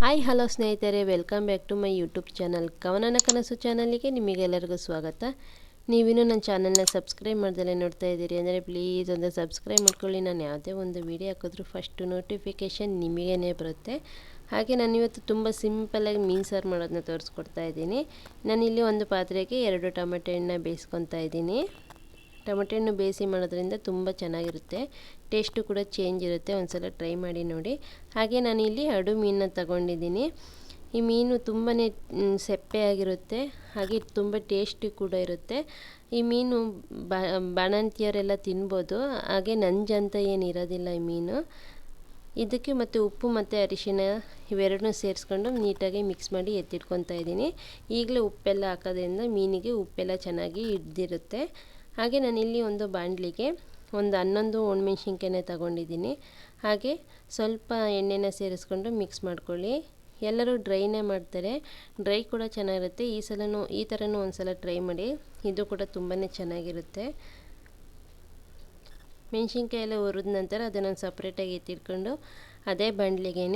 Hi hello ಸ್ನೇಹಿತರೆ. Welcome back to my YouTube channel ಕವನನ ಕನಸು ಚಾನಲಿಗೆ ನಿಮಗೆಲ್ಲರಿಗೂ ಸ್ವಾಗತ. ನೀವಿನ್ನೂ ನನ್ನ ಚಾನಲ್ನ ಸಬ್ಸ್ಕ್ರೈಬ್ ಮಾಡ್ದಲೇ ನೋಡ್ತಾ ಇದ್ದೀರಿ ಅಂದರೆ ಪ್ಲೀಸ್ ಒಂದು ಸಬ್ಸ್ಕ್ರೈಬ್ ಮಾಡ್ಕೊಳ್ಳಿ. ನಾನು ಯಾವುದೇ ಒಂದು ವಿಡಿಯೋ ಹಾಕಿದ್ರೂ ಫಸ್ಟು ನೋಟಿಫಿಕೇಷನ್ ನಿಮಗೇ ಬರುತ್ತೆ. ಹಾಗೆ ನಾನು ಇವತ್ತು ತುಂಬ ಸಿಂಪಲಾಗಿ ಮೀನು ಸಾರು ಮಾಡೋದನ್ನ ತೋರಿಸ್ಕೊಡ್ತಾ ಇದ್ದೀನಿ. ನಾನಿಲ್ಲಿ ಒಂದು ಪಾತ್ರೆಗೆ ಎರಡು ಟೊಮೆಟೊ ಹಣ್ಣನ್ನ ಬೇಯಿಸ್ಕೊತಾ ಇದ್ದೀನಿ. ಟೊಮೆಟೊ ಹಣ್ಣು ಬೇಯಿಸಿ ಮಾಡೋದ್ರಿಂದ ತುಂಬ ಚೆನ್ನಾಗಿರುತ್ತೆ. ಟೇಸ್ಟು ಕೂಡ ಚೇಂಜ್ ಇರುತ್ತೆ. ಒಂದು ಸಲ ಟ್ರೈ ಮಾಡಿ ನೋಡಿ. ಹಾಗೆ ನಾನಿಲ್ಲಿ ಅಡು ಮೀನನ್ನ ತಗೊಂಡಿದ್ದೀನಿ. ಈ ಮೀನು ತುಂಬಾ ಸೆಪ್ಪೆಯಾಗಿರುತ್ತೆ ಹಾಗೆ ತುಂಬ ಟೇಸ್ಟಿ ಕೂಡ ಇರುತ್ತೆ. ಈ ಮೀನು ಬಾಣಂತಿಯರೆಲ್ಲ ತಿನ್ಬೋದು. ಹಾಗೆ ನಂಜಂತ ಏನು ಇರೋದಿಲ್ಲ ಈ ಮೀನು. ಇದಕ್ಕೆ ಮತ್ತು ಉಪ್ಪು ಮತ್ತು ಅರಿಶಿನ ಇವೆರಡನ್ನೂ ಸೇರಿಸ್ಕೊಂಡು ನೀಟಾಗಿ ಮಿಕ್ಸ್ ಮಾಡಿ ಎತ್ತಿಟ್ಕೊತಾ ಇದ್ದೀನಿ. ಈಗಲೇ ಉಪ್ಪೆಲ್ಲ ಹಾಕೋದ್ರಿಂದ ಮೀನಿಗೆ ಉಪ್ಪೆಲ್ಲ ಚೆನ್ನಾಗಿ ಹಿಡ್ದಿರುತ್ತೆ. ಹಾಗೆ ನಾನಿಲ್ಲಿ ಒಂದು ಬಾಂಡ್ಲಿಗೆ ಒಂದು ಹನ್ನೊಂದು ಒಣಮೆಣ್ಸಿನ್ಕಾಯಿನ ತಗೊಂಡಿದ್ದೀನಿ. ಹಾಗೆ ಸ್ವಲ್ಪ ಎಣ್ಣೆನ ಸೇರಿಸ್ಕೊಂಡು ಮಿಕ್ಸ್ ಮಾಡ್ಕೊಳ್ಳಿ. ಎಲ್ಲರೂ ಡ್ರೈನೇ ಮಾಡ್ತಾರೆ. ಡ್ರೈ ಕೂಡ ಚೆನ್ನಾಗಿರುತ್ತೆ. ಈ ಸಲನೂ ಈ ಥರನೂ ಒಂದು ಸಲ ಟ್ರೈ ಮಾಡಿ. ಇದು ಕೂಡ ತುಂಬಾ ಚೆನ್ನಾಗಿರುತ್ತೆ. ಮೆಣಸಿನ್ಕಾಯಿ ಎಲ್ಲ ಹುರಿದ ನಂತರ ಅದನ್ನು ಸಪ್ರೇಟಾಗಿ ಎತ್ತಿಟ್ಕೊಂಡು ಅದೇ ಬಾಣಲಿಗೆ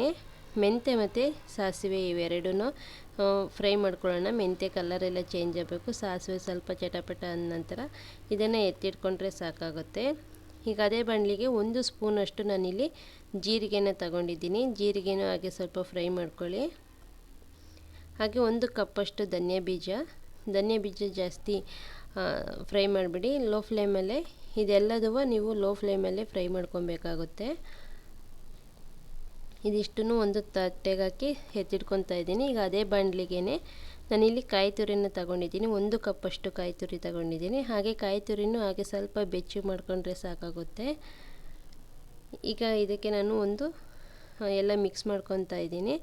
ಮೆಂತೆ ಮತ್ತು ಸಾಸಿವೆ ಇವೆರಡೂ ಫ್ರೈ ಮಾಡ್ಕೊಳ್ಳೋಣ. ಮೆಂತೆ ಕಲರೆಲ್ಲ ಚೇಂಜ್ ಆಗಬೇಕು. ಸಾಸಿವೆ ಸ್ವಲ್ಪ ಚಟಪಟ ಅಂದ ನಂತರ ಇದನ್ನು ಎತ್ತಿಟ್ಕೊಂಡ್ರೆ ಸಾಕಾಗುತ್ತೆ. ಈಗ ಅದೇ ಬಾಣಲಿಗೆ ಒಂದು ಸ್ಪೂನಷ್ಟು ನಾನಿಲ್ಲಿ ಜೀರಿಗೆನ ತಗೊಂಡಿದ್ದೀನಿ. ಜೀರಿಗೆನೂ ಹಾಗೆ ಸ್ವಲ್ಪ ಫ್ರೈ ಮಾಡ್ಕೊಳ್ಳಿ. ಹಾಗೆ ಒಂದು ಕಪ್ಪಷ್ಟು ಧನಿಯಾ ಬೀಜ. ಧನಿಯಾ ಬೀಜ ಜಾಸ್ತಿ ಫ್ರೈ ಮಾಡಿಬಿಡಿ. ಲೋ ಫ್ಲೇಮಲ್ಲೇ ಇದೆಲ್ಲದೂ ನೀವು ಲೋ ಫ್ಲೇಮಲ್ಲೇ ಫ್ರೈ ಮಾಡ್ಕೊಬೇಕಾಗುತ್ತೆ. ಇದಿಷ್ಟನ್ನು ಒಂದು ತಟ್ಟೆಗೆ ಹಾಕಿ ಎತ್ತಿಟ್ಕೊತಾ ಇದ್ದೀನಿ. ಈಗ ಅದೇ ಬಾಣಲಿಗೆ ನಾನಿಲ್ಲಿ ಕಾಯಿ ತುರಿನ ತಗೊಂಡಿದ್ದೀನಿ. ಒಂದು ಕಪ್ಪಷ್ಟು ಕಾಯಿ ತುರಿ ತಗೊಂಡಿದ್ದೀನಿ. ಹಾಗೆ ಕಾಯಿ ತುರಿನೂ ಹಾಗೆ ಸ್ವಲ್ಪ ಬೆಚ್ಚಿ ಮಾಡಿಕೊಂಡ್ರೆ ಸಾಕಾಗುತ್ತೆ. ಈಗ ಇದಕ್ಕೆ ನಾನು ಒಂದು ಎಲ್ಲ ಮಿಕ್ಸ್ ಮಾಡ್ಕೊತಾ ಇದ್ದೀನಿ.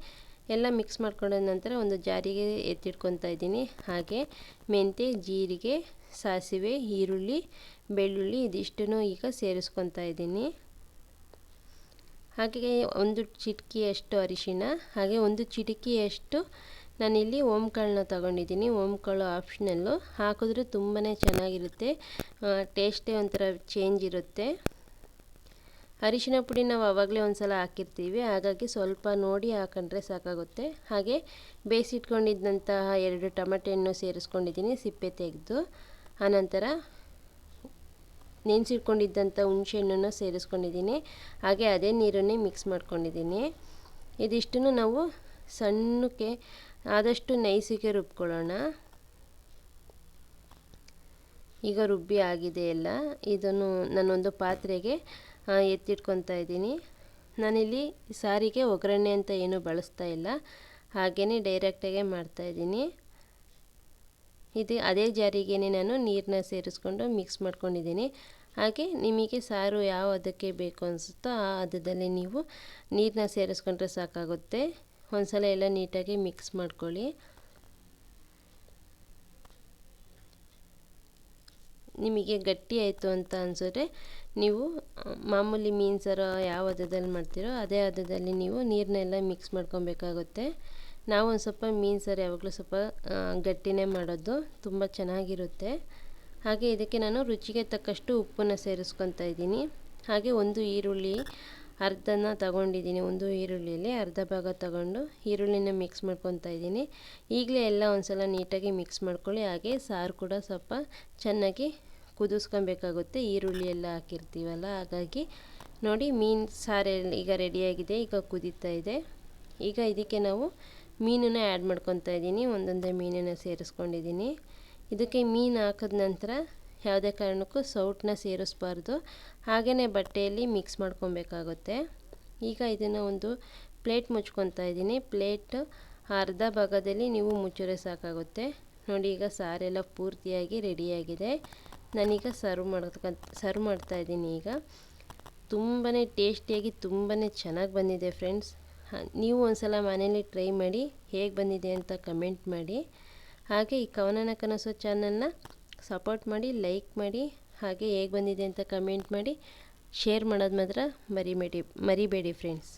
ಎಲ್ಲ ಮಿಕ್ಸ್ ಮಾಡ್ಕೊಂಡ ನಂತರ ಒಂದು ಜಾರಿಗೆ ಎತ್ತಿಟ್ಕೊತಾ ಇದ್ದೀನಿ. ಹಾಗೆ ಮೆಂತೆ, ಜೀರಿಗೆ, ಸಾಸಿವೆ, ಈರುಳ್ಳಿ, ಬೆಳ್ಳುಳ್ಳಿ ಇದಿಷ್ಟನ್ನು ಈಗ ಸೇರಿಸ್ಕೊತಾ ಇದ್ದೀನಿ. ಹಾಗೆ ಒಂದು ಚಿಟಕಿಯಷ್ಟು ಅರಿಶಿಣ ಹಾಗೆ ಒಂದು ಚಿಟಕಿಯಷ್ಟು ನಾನಿಲ್ಲಿ ಓಂಕಾಳನ್ನ ತಗೊಂಡಿದ್ದೀನಿ. ಓಂಕಾಳು ಆಪ್ಷನಲ್ಲು. ಹಾಕಿದ್ರೆ ತುಂಬಾ ಚೆನ್ನಾಗಿರುತ್ತೆ. ಟೇಸ್ಟೇ ಒಂಥರ ಚೇಂಜ್ ಇರುತ್ತೆ. ಅರಿಶಿನ ಪುಡಿ ನಾವು ಆವಾಗಲೇ ಒಂದು ಸಲ ಹಾಕಿರ್ತೀವಿ. ಹಾಗಾಗಿ ಸ್ವಲ್ಪ ನೋಡಿ ಹಾಕೊಂಡ್ರೆ ಸಾಕಾಗುತ್ತೆ. ಹಾಗೆ ಬೇಯಿಸಿಟ್ಕೊಂಡಿದ್ದಂತಹ ಎರಡು ಟೊಮೆಟೆ ಹಣ್ಣು ಸೇರಿಸ್ಕೊಂಡಿದ್ದೀನಿ. ಸಿಪ್ಪೆ ತೆಗೆದು. ಆನಂತರ ನೆನೆಸಿಟ್ಕೊಂಡಿದ್ದಂಥ ಹುಣಸೆಹಣ್ಣನ್ನು ಸೇರಿಸ್ಕೊಂಡಿದ್ದೀನಿ. ಹಾಗೆ ಅದೇ ನೀರನ್ನೇ ಮಿಕ್ಸ್ ಮಾಡ್ಕೊಂಡಿದ್ದೀನಿ. ಇದಿಷ್ಟನ್ನು ನಾವು ಸಣ್ಣಕ್ಕೆ ಆದಷ್ಟು ನೈಸಿಗೆ ರುಬ್ಕೊಳ್ಳೋಣ. ಈಗ ರುಬ್ಬಿ ಆಗಿದೆ ಎಲ್ಲ. ಇದನ್ನು ನಾನೊಂದು ಪಾತ್ರೆಗೆ ಎತ್ತಿಟ್ಕೊತಾ ಇದ್ದೀನಿ. ನಾನಿಲ್ಲಿ ಸಾರಿಗೆ ಒಗ್ಗರಣೆ ಅಂತ ಏನೂ ಬಳಸ್ತಾ ಇಲ್ಲ. ಹಾಗೆಯೇ ಡೈರೆಕ್ಟಾಗೆ ಮಾಡ್ತಾಯಿದ್ದೀನಿ ಇದು ಅದೇ ಜಾರಿಗೆ ನಾನು ನೀರನ್ನ ಸೇರಿಸ್ಕೊಂಡು ಮಿಕ್ಸ್ ಮಾಡ್ಕೊಂಡಿದ್ದೀನಿ. ಹಾಗೆ ನಿಮಗೆ ಸಾರು ಯಾವ ಅದಕ್ಕೆ ಬೇಕು ಅನಿಸುತ್ತೋ ಆ ಹದದಲ್ಲಿ ನೀವು ನೀರನ್ನ ಸೇರಿಸ್ಕೊಂಡ್ರೆ ಸಾಕಾಗುತ್ತೆ. ಒಂದು ಸಲ ಎಲ್ಲ ನೀಟಾಗಿ ಮಿಕ್ಸ್ ಮಾಡ್ಕೊಳ್ಳಿ. ನಿಮಗೆ ಗಟ್ಟಿ ಆಯಿತು ಅಂತ ಅನಿಸಿದ್ರೆ ನೀವು, ಮಾಮೂಲಿ ಮೀನು ಸಾರು ಯಾವ ಹದದಲ್ಲಿ ಮಾಡ್ತೀರೋ ಅದೇ ಹದದಲ್ಲಿ ನೀವು ನೀರನ್ನೆಲ್ಲ ಮಿಕ್ಸ್ ಮಾಡ್ಕೊಬೇಕಾಗುತ್ತೆ. ನಾವು ಒಂದು ಸ್ವಲ್ಪ ಮೀನು ಸಾರು ಯಾವಾಗಲೂ ಸ್ವಲ್ಪ ಗಟ್ಟಿನೇ ಮಾಡೋದು ತುಂಬ ಚೆನ್ನಾಗಿರುತ್ತೆ. ಹಾಗೆ ಇದಕ್ಕೆ ನಾನು ರುಚಿಗೆ ತಕ್ಕಷ್ಟು ಉಪ್ಪನ್ನು ಸೇರಿಸ್ಕೊತಾ ಇದ್ದೀನಿ. ಹಾಗೆ ಒಂದು ಈರುಳ್ಳಿ ಅರ್ಧನ ತಗೊಂಡಿದ್ದೀನಿ. ಒಂದು ಈರುಳ್ಳಿಯಲ್ಲಿ ಅರ್ಧ ಭಾಗ ತಗೊಂಡು ಈರುಳ್ಳಿನ ಮಿಕ್ಸ್ ಮಾಡ್ಕೊತಾ ಇದ್ದೀನಿ. ಈಗಲೇ ಎಲ್ಲ ಒಂದು ಸಲ ನೀಟಾಗಿ ಮಿಕ್ಸ್ ಮಾಡ್ಕೊಳ್ಳಿ. ಹಾಗೆ ಸಾರು ಕೂಡ ಸ್ವಲ್ಪ ಚೆನ್ನಾಗಿ ಕುದಿಸ್ಕೊಬೇಕಾಗುತ್ತೆ. ಈರುಳ್ಳಿ ಎಲ್ಲ ಹಾಕಿರ್ತೀವಲ್ಲ, ಹಾಗಾಗಿ ನೋಡಿ ಮೀನು ಸಾರು ಈಗ ರೆಡಿಯಾಗಿದೆ ಈಗ ಕುದೀತಾ ಇದೆ. ಈಗ ಇದಕ್ಕೆ ನಾವು ಮೀನನ್ನು ಆ್ಯಡ್ ಮಾಡ್ಕೊತಾ ಇದ್ದೀನಿ. ಒಂದೊಂದೇ ಮೀನನ್ನು ಸೇರಿಸ್ಕೊಂಡಿದ್ದೀನಿ. ಇದಕ್ಕೆ ಮೀನು ಹಾಕಿದ ನಂತರ ಯಾವುದೇ ಕಾರಣಕ್ಕೂ ಸೌಟನ್ನ ಸೇರಿಸ್ಬಾರ್ದು. ಹಾಗೆಯೇ ಬಟ್ಟೆಯಲ್ಲಿ ಮಿಕ್ಸ್ ಮಾಡ್ಕೊಬೇಕಾಗುತ್ತೆ. ಈಗ ಇದನ್ನು ಒಂದು ಪ್ಲೇಟ್ ಮುಚ್ಕೊತಾ ಇದ್ದೀನಿ. ಪ್ಲೇಟ್ ಅರ್ಧ ಭಾಗದಲ್ಲಿ ನೀವು ಮುಚ್ಚಿದ್ರೆ ಸಾಕಾಗುತ್ತೆ. ನೋಡಿ, ಈಗ ಸಾರೆಲ್ಲ ಪೂರ್ತಿಯಾಗಿ ರೆಡಿಯಾಗಿದೆ. ನಾನೀಗ ಸರ್ವ್ ಮಾಡ್ಕ ಸರ್ವ್ ಮಾಡ್ತಾಯಿದ್ದೀನಿ ಈಗ. ತುಂಬಾ ಟೇಸ್ಟಿಯಾಗಿ ತುಂಬಾ ಚೆನ್ನಾಗಿ ಬಂದಿದೆ ಫ್ರೆಂಡ್ಸ್ ನೀವು ಒಂದು ಸಲ ಮನೇಲಿ ಟ್ರೈ ಮಾಡಿ, ಹೇಗೆ ಬಂದಿದೆ ಅಂತ ಕಮೆಂಟ್ ಮಾಡಿ. ಹಾಗೆ ಈ ಕವನನ ಕನಸು ಚಾನಲ್ನ ಸಪೋರ್ಟ್ ಮಾಡಿ ಲೈಕ್ ಮಾಡಿ, ಹಾಗೆ ಹೇಗೆ ಬಂದಿದೆ ಅಂತ ಕಮೆಂಟ್ ಮಾಡಿ ಶೇರ್ ಮಾಡೋದು ಮಾತ್ರ ಮರಿಬೇಡಿ ಮರಿಬೇಡಿ ಫ್ರೆಂಡ್ಸ್